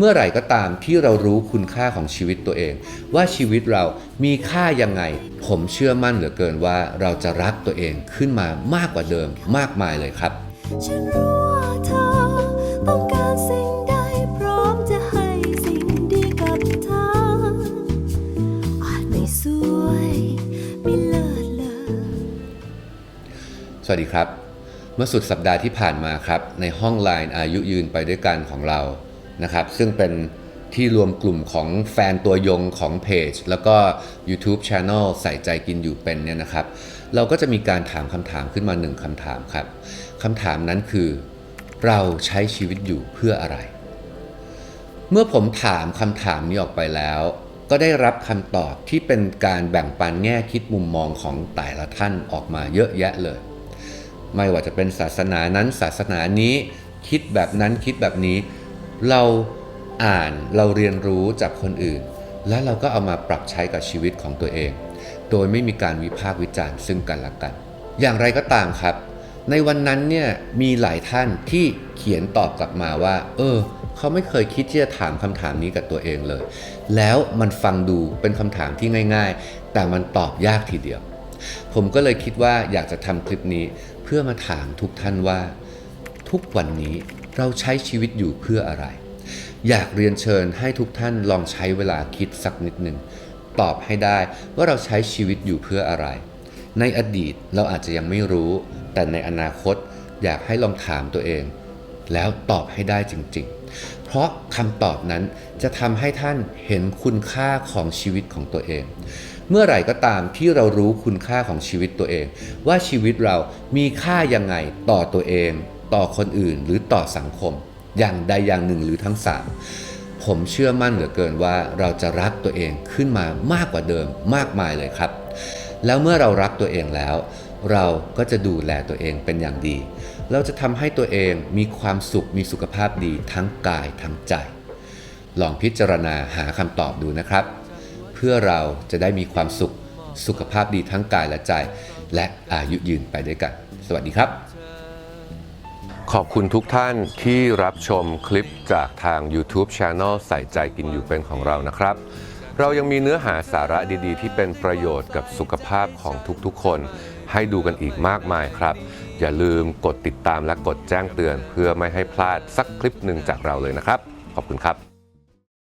เมื่อไหร่ก็ตามที่เรารู้คุณค่าของชีวิตตัวเอง ว่าชีวิตเรามีค่ายังไง ผมเชื่อมั่นเหลือเกินว่าเราจะรักตัวเองขึ้นมามากกว่าเดิมมากมายเลยครับฉันรู้ว่าเธอต้องการสิ่งใดพร้อมจะให้สิ่งดีกับเธออาจไม่สวยไม่เลิศเลอสวัสดีครับ เมื่อสุดสัปดาห์ที่ผ่านมาครับ ในห้อง Line อายุยืนไปด้วยกันของเรา นะครับ ซึ่งเป็นที่รวมกลุ่มของแฟนตัวยงของเพจ แล้วก็ YouTube Channel ใส่ใจกินอยู่เป็นเนี่ยนะครับ เราก็จะมีการถามคำถามขึ้นมาหนึ่งคำถามครับคำถามนั้นคือ เราใช้ชีวิตอยู่เพื่ออะไร เมื่อผมถามคำถามนี้ออกไปแล้ว ก็ได้รับคำตอบที่เป็นการแบ่งปันแง่คิดมุมมองของแต่ละท่านออกมาเยอะแยะเลย ไม่ว่าจะเป็นศาสนานั้นศาสนานี้คิดแบบนั้นคิดแบบนี้ เราอ่านเราเรียนรู้จากคนอื่น แล้วเราก็เอามาปรับใช้กับชีวิตของตัวเอง โดยไม่มีการวิพากษ์วิจารณ์ซึ่งกันและกัน อย่างไรก็ตามครับ ในวันนั้นเนี่ยมีหลายท่านที่เขียนตอบกลับมาว่า เออ เขาไม่เคยคิดที่จะถามคำถามนี้กับตัวเองเลย แล้วมันฟังดูเป็นคำถามที่ง่าย ๆ แต่มันตอบยากทีเดียว ผมก็เลยคิดว่าอยากจะทำคลิปนี้เพื่อมาถามทุกท่านว่า ทุกวันนี้ เราใช้ชีวิตอยู่เพื่ออะไร อยากเรียนเชิญให้ทุกท่านลองใช้เวลาคิดสักนิดหนึ่งตอบให้ได้ว่าเราใช้ชีวิตอยู่เพื่ออะไร ในอดีตเราอาจจะยังไม่รู้ แต่ในอนาคตอยากให้ลองถามตัวเอง แล้วตอบให้ได้จริง ๆ เพราะคำตอบนั้นจะทำให้ท่านเห็นคุณค่าของชีวิตของตัวเอง เมื่อไหร่ก็ตามที่เรารู้คุณค่าของชีวิตตัวเอง ว่าชีวิตเรามีค่ายังไงต่อตัวเอง ต่อคนอื่นหรือต่อสังคม อย่างใดอย่างหนึ่งหรือทั้งสามผมเชื่อมั่นเหลือเกินว่าเราจะรักตัวเองขึ้นมามากกว่าเดิมมากมายเลยครับ แล้วเมื่อเรารักตัวเองแล้ว เราก็จะดูแลตัวเองเป็นอย่างดี เราจะทำให้ตัวเองมีความสุขมีสุขภาพดีทั้งกายทั้งใจ ลองพิจารณาหาคำตอบดูนะครับ เพื่อเราจะได้มีความสุขสุขภาพดีทั้งกายและใจ และอายุยืนไปด้วยกัน สวัสดีครับ ขอบคุณทุกท่านที่รับชมคลิปจากทาง YouTube Channel ใส่ใจกินอยู่เป็นของเรานะครับ เรายังมีเนื้อหาสาระดีๆ ที่เป็นประโยชน์กับสุขภาพของทุกๆ คน ให้ดูกันอีกมากมายครับ อย่าลืมกดติดตามและกดแจ้งเตือน เพื่อไม่ให้พลาดสักคลิปหนึ่งจากเราเลยนะครับ ขอบคุณครับ